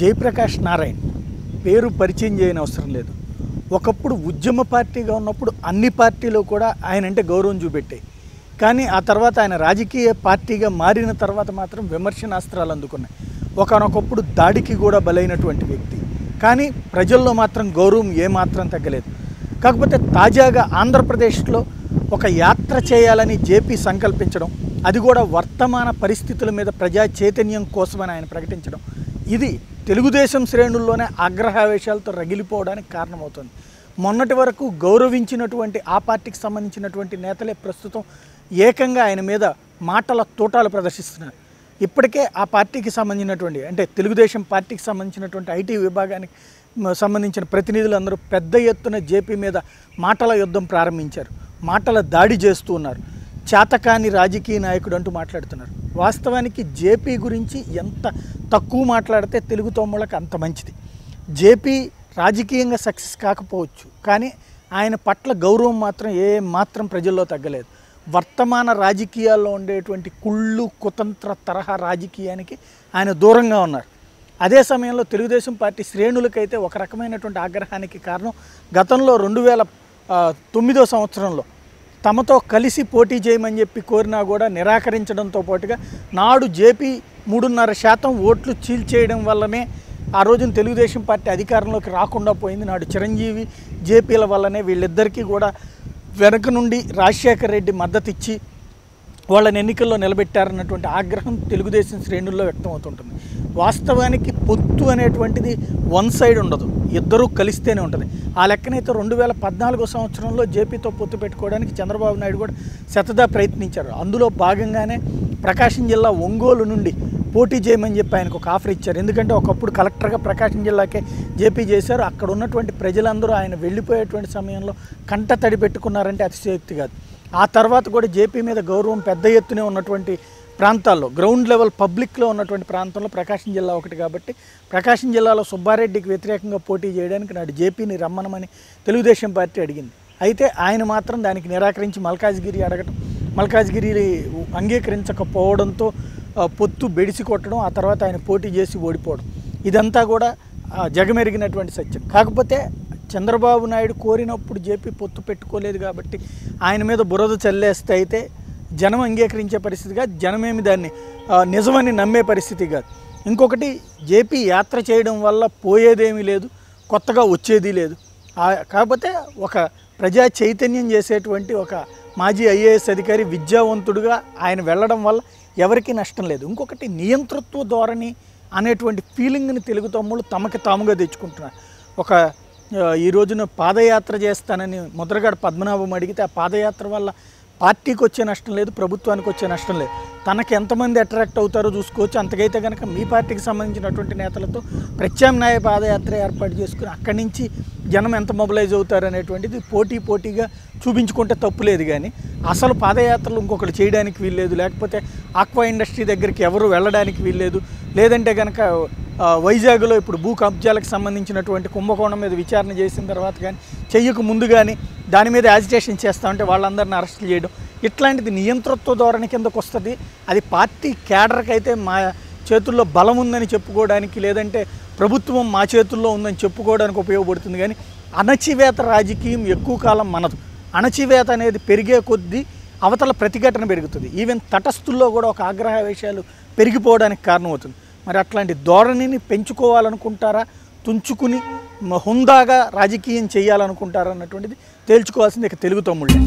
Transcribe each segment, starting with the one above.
జయప్రకాష్ నారాయణ్ పేరు పరిచయం చేయని అవసరం లేదు. ఒకప్పుడు ఉద్యమ పార్టీగా ఉన్నప్పుడు అన్ని పార్టీలు కూడా ఆయన అంటే గౌరవం చూపెట్టాయి కానీ ఆ తర్వాత ఆయన రాజకీయ పార్టీగా మారిన తర్వాత మాత్రం విమర్శనాస్త్రాలు అందుకున్నాయి. ఒకనొకప్పుడు దాడికి కూడా బలైనటువంటి వ్యక్తి. కానీ ప్రజల్లో మాత్రం గౌరవం ఏమాత్రం తగ్గలేదు. కాకపోతే తాజాగా ఆంధ్రప్రదేశ్లో ఒక యాత్ర చేయాలని జేపీ సంకల్పించడం అది కూడా వర్తమాన పరిస్థితుల మీద ప్రజా చైతన్యం కోసమని ఆయన ప్రకటించడం ఇది తెలుగుదేశం శ్రేణుల్లోనే ఆగ్రహావేశాలతో రగిలిపోవడానికి కారణమవుతుంది. మొన్నటి వరకు గౌరవించినటువంటి ఆ పార్టీకి సంబంధించినటువంటి నేతలే ప్రస్తుతం ఏకంగా ఆయన మీద మాటల తూటాలు ప్రదర్శిస్తున్నారు. ఇప్పటికే ఆ పార్టీకి సంబంధించినటువంటి అంటే తెలుగుదేశం పార్టీకి సంబంధించినటువంటి ఐటీ విభాగానికి సంబంధించిన సంబంధించిన ప్రతినిధులందరూ పెద్ద ఎత్తున జేపీ మీద మాటల యుద్ధం ప్రారంభించారు. మాటల దాడి చేస్తూ ఉన్నారు. చేతకాని రాజకీయ నాయకుడు అంటూ మాట్లాడుతున్నారు. వాస్తవానికి జేపీ గురించి ఎంత తక్కువ మాట్లాడితే తెలుగు తమ్ముళ్ళకి అంత మంచిది. జేపీ రాజకీయంగా సక్సెస్ కాకపోవచ్చు కానీ ఆయన పట్ల గౌరవం మాత్రం ఏ మాత్రం ప్రజల్లో తగ్గలేదు. వర్తమాన రాజకీయాల్లో ఉండేటువంటి కుళ్ళు కుతంత్ర తరహా రాజకీయానికి ఆయన దూరంగా ఉన్నారు. అదే సమయంలో తెలుగుదేశం పార్టీ శ్రేణులకైతే ఒక రకమైనటువంటి ఆగ్రహానికి కారణం గతంలో రెండు వేల తొమ్మిదో సంవత్సరంలో తమతో కలిసి పోటీ చేయమని చెప్పి కోరినా కూడా నిరాకరించడంతో పాటుగా నాడు జేపీ మూడున్నర శాతం ఓట్లు చీల్చేయడం వల్లనే ఆ రోజున తెలుగుదేశం పార్టీ అధికారంలోకి రాకుండా పోయింది. నాడు చిరంజీవి జేపీల వల్లనే వీళ్ళిద్దరికీ కూడా వెనక నుండి రాజశేఖర రెడ్డి మద్దతు ఇచ్చి వాళ్ళని ఎన్నికల్లో నిలబెట్టారన్నటువంటి ఆగ్రహం తెలుగుదేశం శ్రేణుల్లో వ్యక్తమవుతుంటుంది. వాస్తవానికి పొత్తు అనేటువంటిది వన్ సైడ్ ఉండదు. ఇద్దరూ కలిస్తేనే ఉంటుంది. ఆ లెక్కనైతే రెండు వేల పద్నాలుగో సంవత్సరంలో జేపీతో పొత్తు పెట్టుకోవడానికి చంద్రబాబు నాయుడు కూడా శతదా ప్రయత్నించారు. అందులో భాగంగానే ప్రకాశం జిల్లా ఒంగోలు నుండి పోటీ చేయమని చెప్పి ఆయనకు ఒక ఆఫర్ ఇచ్చారు. ఎందుకంటే ఒకప్పుడు కలెక్టర్గా ప్రకాశం జిల్లాకే జేపీ చేశారు. అక్కడ ఉన్నటువంటి ప్రజలందరూ ఆయన వెళ్ళిపోయేటువంటి సమయంలో కంట తడి పెట్టుకున్నారంటే అతిశయోక్తి కాదు. ఆ తర్వాత కూడా జేపీ మీద గౌరవం పెద్ద ఎత్తునే ఉన్నటువంటి ప్రాంతాల్లో గ్రౌండ్ లెవెల్ పబ్లిక్లో ఉన్నటువంటి ప్రాంతంలో ప్రకాశం జిల్లా ఒకటి కాబట్టి ప్రకాశం జిల్లాలో సుబ్బారెడ్డికి వ్యతిరేకంగా పోటీ చేయడానికి నాడు జేపీని రమ్మనమని తెలుగుదేశం పార్టీ అడిగింది. అయితే ఆయన మాత్రం దానికి నిరాకరించి మల్కాజ్గిరి అడగటం మల్కాజ్గిరి అంగీకరించకపోవడంతో పొత్తు బెడిసి కొట్టడం ఆ తర్వాత ఆయన పోటీ చేసి ఓడిపోవడం ఇదంతా కూడా జగమెరిగినటువంటి సత్యం. కాకపోతే చంద్రబాబు నాయుడు కోరినప్పుడు జేపీ పొత్తు పెట్టుకోలేదు కాబట్టి ఆయన మీద బురద చల్లేస్తే అయితే జనం అంగీకరించే పరిస్థితి కాదు. జనమేమి దాన్ని నిజమని నమ్మే పరిస్థితి కాదు. ఇంకొకటి జేపీ యాత్ర చేయడం వల్ల పోయేదేమీ లేదు కొత్తగా వచ్చేది లేదు. కాకపోతే ఒక ప్రజా చైతన్యం చేసేటువంటి ఒక మాజీ ఐఏఎస్ అధికారి విద్యావంతుడుగా ఆయన వెళ్ళడం వల్ల ఎవరికీ నష్టం లేదు. ఇంకొకటి నియంతృత్వ ధోరణి అనేటువంటి ఫీలింగ్ని తెలుగు తమ్ముళ్ళు తమకి తాముగా తెచ్చుకుంటున్నారు. ఒక ఈ రోజున పాదయాత్ర చేస్తానని ముద్రగడ పద్మనాభం అడిగితే ఆ పాదయాత్ర వల్ల పార్టీకి వచ్చే నష్టం లేదు ప్రభుత్వానికి వచ్చే నష్టం లేదు. తనకి ఎంతమంది అట్రాక్ట్ అవుతారో చూసుకోవచ్చు. అంతకైతే కనుక మీ పార్టీకి సంబంధించినటువంటి నేతలతో ప్రత్యామ్నాయ పాదయాత్ర ఏర్పాటు చేసుకుని అక్కడి నుంచి జనం ఎంత మొబిలైజ్ అవుతారు అనేటువంటిది పోటీ పోటీగా చూపించుకుంటే తప్పు లేదు కానీ అసలు పాదయాత్రలు ఇంకొకటి చేయడానికి వీల్లేదు. లేకపోతే ఆక్వా ఇండస్ట్రీ దగ్గరికి ఎవరు వెళ్ళడానికి వీల్లేదు. లేదంటే కనుక వైజాగ్లో ఇప్పుడు భూ కబ్జాలకు సంబంధించినటువంటి కుంభకోణం మీద విచారణ చేసిన తర్వాత కానీ చెయ్యకు ముందు కానీ దాని మీద యాజిటేషన్ చేస్తామంటే వాళ్ళందరిని అరెస్ట్ చేయడం ఇట్లాంటిది నియంతృత్వ ధోరణి కిందకు వస్తుంది. అది పార్టీ క్యాడర్కి అయితే మా చేతుల్లో బలం ఉందని చెప్పుకోవడానికి లేదంటే ప్రభుత్వం మా చేతుల్లో ఉందని చెప్పుకోవడానికి ఉపయోగపడుతుంది కానీ అణచివేత రాజకీయం ఎక్కువ కాలం మనదు. అణచివేత అనేది పెరిగే కొద్దీ అవతల ప్రతిఘటన పెరుగుతుంది. ఈవెన్ తటస్థుల్లో కూడా ఒక ఆగ్రహ విషయాలు పెరిగిపోవడానికి కారణమవుతుంది. మరి అట్లాంటి ధోరణిని పెంచుకోవాలనుకుంటారా? తుంచుకుని హుందాగా రాజకీయం చేయాలనుకుంటారా అన్నటువంటిది తేల్చుకోవాల్సింది ఇక తెలుగు తమ్ముళ్ళే.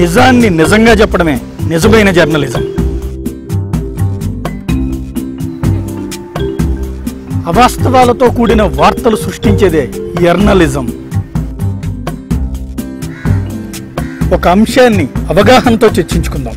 నిజాన్ని నిజంగా చెప్పడమే నిజమైన జర్నలిజం. అవాస్తవాలతో కూడిన వార్తలు సృష్టించేదే జర్నలిజం ఒక అంశాన్ని అవగాహనతో చర్చించుకుందాం.